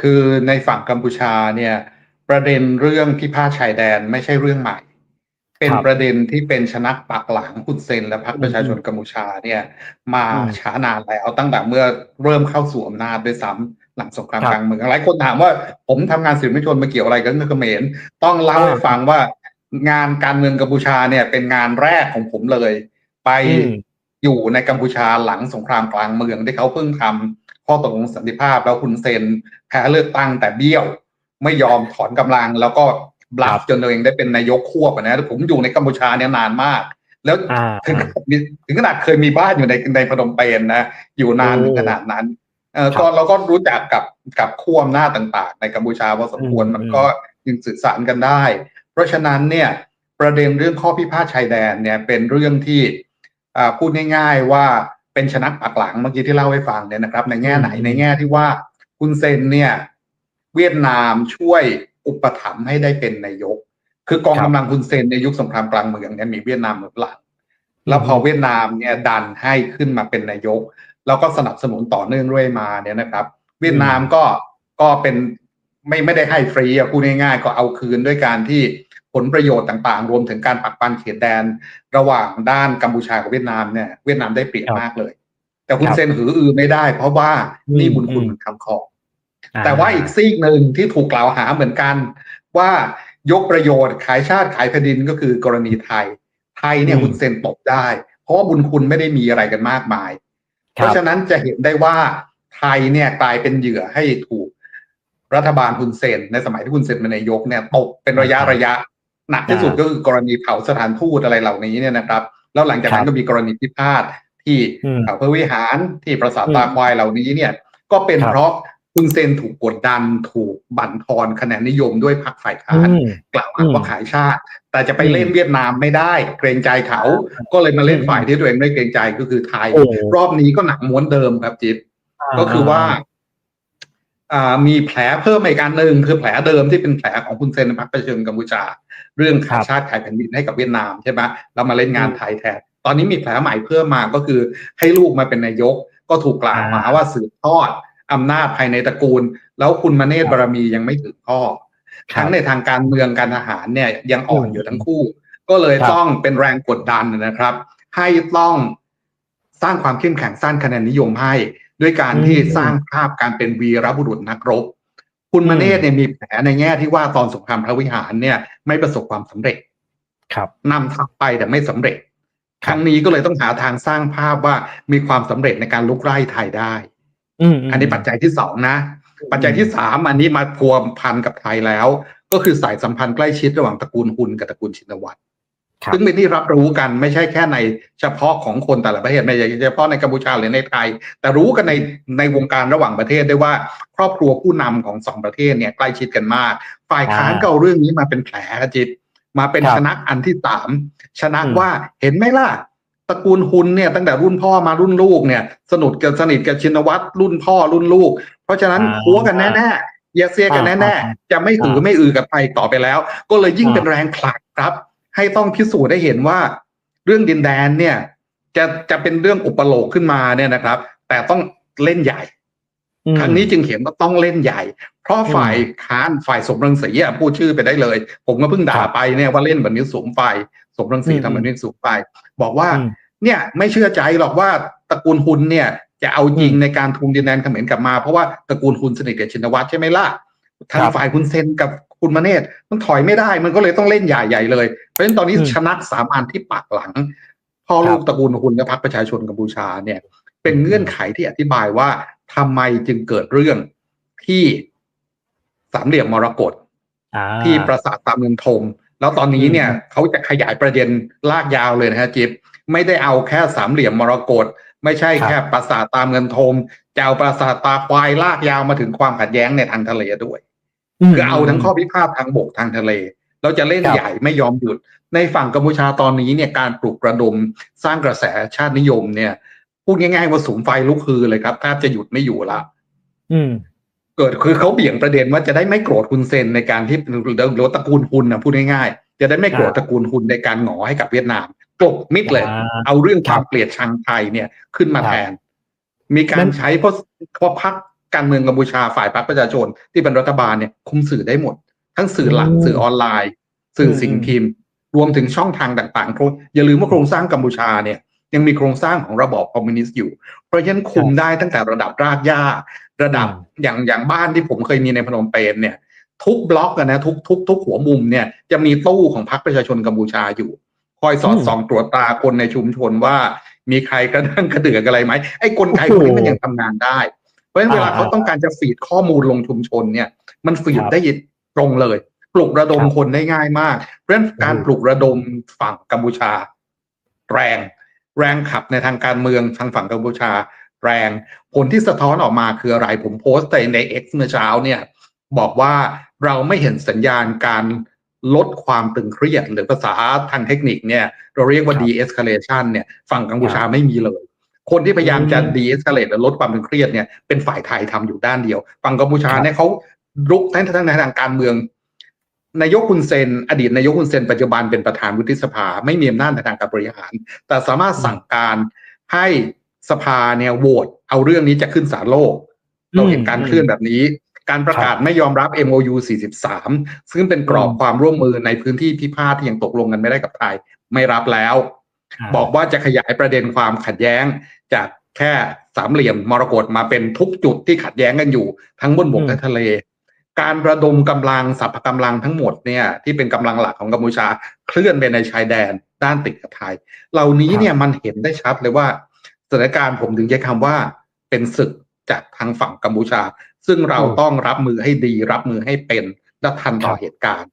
คือในฝั่งกัมพูชาเนี่ย ประเด็นเรื่องพิพาทชายแดนไม่ใช่เรื่องใหม่ เป็นครับประเด็นที่เป็นชนักปักหลังคุณเซน และพรรคประชาชนกัมพูชาเนี่ย มาอืมช้านานแล้วตั้งแต่เมื่อเริ่มเข้าสู่อำนาจด้วยซ้ำหลังสงครามครับกลางเมืองหลายคนถามว่าผมทำงานสื่อมวลชนมาเกี่ยวอะไรกับเรื่องเขมรต้องเล่าให้อ่าฟังว่างานการเมืองกัมพูชาเนี่ยเป็นงานแรกของผมเลย ไป อืมอยู่ในกัมพูชาหลังสงครามกลางเมืองที่เขาเพิ่งทำข้อตกลงสันติภาพแล้วคุณเซนแพ้เลือกตั้งแต่เบี้ยว ไม่ยอมถอนกำลังแล้วก็บลัครัฟบจนตัวเองได้เป็นนายกควบอะนะผมอยู่ในกัมพูชาเนี่ยนานมาก แล้วอ่าถึงขนาดมีถึงขนาดเคยมีบ้านอยู่ในในพนมเปญนะอยู่นานโอ้ถึงขนาดนั้นเออครับก็เราก็รู้จักกับกับขั้วอำนาจต่างๆ ในกัมพูชาพอสมควรอืมมันก็ยังสื่อสารกันได้ เพราะฉะนั้นเนี่ยประเด็นเรื่องข้อพิพาทชายแดนเนี่ยเป็นเรื่องที่อ่า พูดง่าย ๆว่าเป็นชนักปักหลังเมื่อกี้ที่เล่าให้ฟังเนี่ยนะครับ ในแง่ไหนอืมในแง่ที่ว่าคุณเซนเนี่ย เวียดนามช่วยอุปถัมภ์ให้ได้เป็นนายก คือกองครับกำลังคุณเซนในยุคสงครามกลางเมืองเนี่ยมีเวียดนามหนุนหลังแล้วพอเวียดนามเนี่ยดันให้ขึ้นมาเป็นนายก แล้วก็สนับสนุนต่อเนื่องเรื่อยมาเนี่ยนะครับ เวียดนามก็ก็เป็น ไม่ไม่ได้ให้ฟรีอะพูดง่ายๆก็เอาคืนด้วยการที่ผลประโยชน์ต่างๆ รวมถึงการปักปันเขตแดน ระหว่างด้านกัมพูชากับเวียดนามเนี่ยเวียดนามได้เปรียบครับมากเลย แต่คุณครับเซนหืออือไม่ได้ เพราะว่าอืมนี่บุญคุณอืมมันคำคอแต่ว่าอีกซีกหนึ่งที่ถูกกล่าวหาเหมือนกัน ว่ายกประโยชน์ขายชาติขายแผ่นดินก็คือกรณีไทย ไทยเนี่ยอืมคุณเซนตบได้ เพราะว่าบุญคุณไม่ได้มีอะไรกันมากมาย เพครับราะฉะนั้นจะเห็นได้ว่าไทยเนี่ยกลายเป็นเหยื่อให้ถูก รัฐบาลคุณเซน ในสมัยที่คุณเซนเป็นนายกเนี่ยตกเป็นระยะระยะ หนักที่สุดก็คือกรณีเผาสถานทูตอะไรเหล่านี้เนี่ยนะครับ แล้วหลังจากนั้นก็มีกรณีพิพาทที่อืมเขาพระวิหารที่ปราสาทตาควายเหล่านี้เนี่ย ก็เป็นเพราะคุณเซนถูกกดดันถูกบั่นทอนคะแนนนิยมด้วยพรรคฝ่ายค้านกล่าวอ้างว่าขายชาติ แต่จะไปเล่นเวียดนามไม่ได้ เกรงใจเขา ก็เลยมาเล่นฝ่ายที่ตัวเองไม่เกรงใจก็คือไทยอรอบนี้ก็หนักม้วนเดิมครับจิ๊บก็คือว่า มีแผลเพิ่มอีกอันหนึ่งคือแผลเดิมที่เป็นแผลของคุณเซนในพรรคประชาชนกัมพูชา เรื่องครัขายบชาติขายแผ่นดินให้กับเวียดนามใช่ไหมเรามาเล่นงานอืมไทยแทนตอนนี้มีแผลใหม่เพิ่มมาก็คือให้ลูกมาเป็นนายกก็ถูกกล่าวหาอ่าว่าสืบทอดอำนาจภายในตระกูล แล้วคุณมเนตครับบารมียังไม่ถึงพ่อครับทั้งในทางการเมืองการทหารเนี่ยยังอ่อนอืมอยู่ทั้งคู่ ก็เลยครับต้องเป็นแรงกดดันนะครับ ให้ต้องสร้างความเข้มแข็งสร้างคะแนนนิยมให้ ด้วยการที่อืมสร้างภาพการเป็นวีรบุรุษนักรบ คุณมเนตเนี่ยมีแผลในแง่ที่ว่าตอนสงครามพระวิหารเนี่ย ไม่ประสบความสำเร็จ ครับนำทัพไปแต่ไม่สำเร็จครับครั้งนี้ก็เลยต้องหาทางสร้างภาพว่ามีความสำเร็จในการลุกไล่ไทยได้ อืมอันนี้ปัจจัยที่สองนะ ปัจจัยที่สามอันนี้มาพัวพันกับไทยแล้ว ก็คือสายสัมพันธ์ใกล้ชิดระหว่างตระกูลฮุนกับตระกูลชินวัตรครับ ซึ่งเป็นที่รับรู้กันไม่ใช่แค่ในเฉพาะของคนแต่ละประเทศไม่ใช่เฉพาะในกัมพูชาหรือในไทย แต่รู้กันในในวงการระหว่างประเทศได้ว่า ครอบครัวผู้นำของสองประเทศเนี่ยใกล้ชิดกันมาก ฝ่ายค้านอ่าก็เอาเรื่องนี้มาเป็นแผลครับจิต มาเป็นครับชนะอันที่สามชนะอืมว่าเห็นไหมล่ะตระกูลฮุนเนี่ยตั้งแต่รุ่นพ่อมารุ่นลูกเนี่ยสนุกกับสนิทกับชินวัตรรุ่นพ่อรุ่นลูก เพราะฉะนั้นอ่าคัวกันแน่ๆเยาเซียกันแน่อ่าๆจะไม่หืออ่าไม่อือกับไทยต่อไปแล้ว ก็เลยยิ่งอ่าเป็นแรงผลักครับ ให้ต้องพิสูจน์ได้เห็นว่า เรื่องดินแดนเนี่ย จะจะเป็นเรื่องอุปโลกขึ้นมาเนี่ยนะครับ แต่ต้องเล่นใหญ่อืมครั้งนี้จึงเห็นว่าต้องเล่นใหญ่ เพราะฝ่ายค้านฝ่ายสมรังสีอะพูดชื่อไปได้เลย ผมก็เพิ่งด่าครับไปเนี่ยว่าเล่นแบบนี้สูงไฟสมรังสีอืมทำแบบนี้สูงไฟบอกว่าอืมเนี่ย ไม่เชื่อใจหรอกว่าตระกูลฮุนเนี่ย จะเอาจริงอืมในการทวงดินแดนเขมรกลับมาเพราะว่าตระกูลฮุนสนิทกับชินวัตรใช่ไหมล่ะทางครับฝ่ายคุณเซนกับ คุณมเนตมันถอยไม่ได้ มันก็เลยต้องเล่นใหญ่ใหญ่เลย เพราะฉะนั้นตอนนี้อืมชนะสามอันที่ปักหลังพ่อครับลูกตระกูลฮุนและพรรคประชาชนกัมพูชาเนี่ย เป็นเงื่อนไขที่อธิบายว่าทำไมจึงเกิดเรื่องที่สามเหลี่ยมมรกตอ่าที่ปราสาทตามเงินทม แล้วตอนนี้เนี่ยอืมเขาจะขยายประเด็นลากยาวเลยนะฮะจิ๊บไม่ได้เอาแค่สามเหลี่ยมมรกตไม่ใช่แค่ปราสาทตามเงินทมจะเอาปราสาทตาควายลากยาวมาถึงความขัดแย้งในทางทะเลด้วยม คือเอาทั้งข้อพิพาททางบกทางทะเลเราจะเล่นครับใหญ่ไม่ยอมหยุด ในฝั่งกัมพูชาตอนนี้เนี่ยการปลุกระดมสร้างกระแสชาตินิยมเนี่ยพูดง่ายๆว่าสูงไฟลุกคือเลยครับแทบจะหยุดไม่อยู่ละอืม เกิดคือเขาเบี่ยงประเด็นว่าจะได้ไม่โกรธคุณเซนในการที่หรือหรือว่าตระกูลฮุนนะพูดง่ายๆจะได้ไม่โกรธอ่าตระกูลฮุนในการหงอให้กับเวียดนามกลบมิดเลยอ่าเอาเรื่องความครับเกลียดชังไทยเนี่ยขึ้นมาครับแทน มีกานั่รนใช้เพราะเพราะพัก การเมืองกัมพูชาฝ่ายพรรคประชาชนที่เป็นรัฐบาลเนี่ยคุมสื่อได้หมด ทั้งสื่อหลักอืมสื่อออนไลน์ สื่อสิ่งพิมพ์ รวมถึงช่องทางต่างๆโครงอย่าลืมว่าโครงสร้างกัมพูชาเนี่ยยังมีโครงสร้างของระบอบคอมมิวนิสต์อยู่ เพราะฉะนั้นคุมได้ตั้งแต่ระดับรากหญ้า ระดับอืมอย่างอย่างบ้านที่ผมเคยมีในพนมเปญเนี่ย ทุกบล็อกอะนะทุกทุกทุกหัวมุมเนี่ยจะมีตู้ของพรรคประชาชนกัมพูชาอยู่ คอยสอดอืมส่องตรวจตราคนในชุมชนว่า มีใครกระดั้งกระเดือกอะไรไหมไอ้กลไกพวกนี้มันยังทำงานได้ เพราะฉะนั้นเวลาอ่าเขาต้องการจะฟีดข้อมูลลงชุมชนเนี่ย มันฟีดครับได้ตรงเลย ปลุกระดมครับคนได้ง่ายมาก เพราะฉะนั้นการอืมปลุกระดมฝั่งกัมพูชา แรง แรงขับในทางการเมืองทางฝั่งกัมพูชา แรงผลที่สะท้อนออกมาคืออะไรผมโพสต์ในใน X เมื่อเช้าเนี่ย บอกว่าเราไม่เห็นสัญญาณการลดความตึงเครียดหรือภาษาทางเทคนิคเนี่ย เราเรียกว่าครับ de-escalation เนี่ยฝั่งกัมพูชาครับไม่มีเลย คนที่พยายามจะอืม de-escalate หรือลดความตึงเครียดเนี่ยเป็นฝ่ายไทยทำอยู่ด้านเดียว ฝั่งกัมพูชาครับเนี่ยเขาลุกทั้งทั้งในทางการเมืองนายกคุณเซน อดีตนายกคุณเซนปัจจุบันเป็นประธานวุฒิสภา ไม่มีอำนาจในทางการบริหาร แต่สามารถสั่งการให้สภาเนี่ยโหวตเอาเรื่องนี้จะขึ้นศาลโลก เราเห็นการอืมเคลื่อนแบบนี้ การประกาศไม่ยอมรับ MOU 43 ซึ่งเป็นกรอบอืมความร่วมมือในพื้นที่พิพาทที่ยังตกลงกันไม่ได้กับไทย ไม่รับแล้วา บอกว่าจะขยายประเด็นความขัดแย้งจากแค่สามเหลี่ยมมรกตมาเป็นทุกจุดที่ขัดแย้งกันอยู่ ทั้งบนบกอืมและทะเล การระดมกำลังสรรพกำลังทั้งหมดเนี่ยที่เป็นกำลังหลักของกัมพูชาเคลื่อนไปในชายแดนด้านติดกับไทย เหล่านี้เนี่ยมันเห็นได้ชัดเลยว่าสถานการณ์ผมถึงใช้คำว่าเป็นศึกจากทางฝั่งกัมพูชา ซึ่งเราอืมต้องรับมือให้ดี รับมือให้เป็นและทันต่อครับเหตุการณ์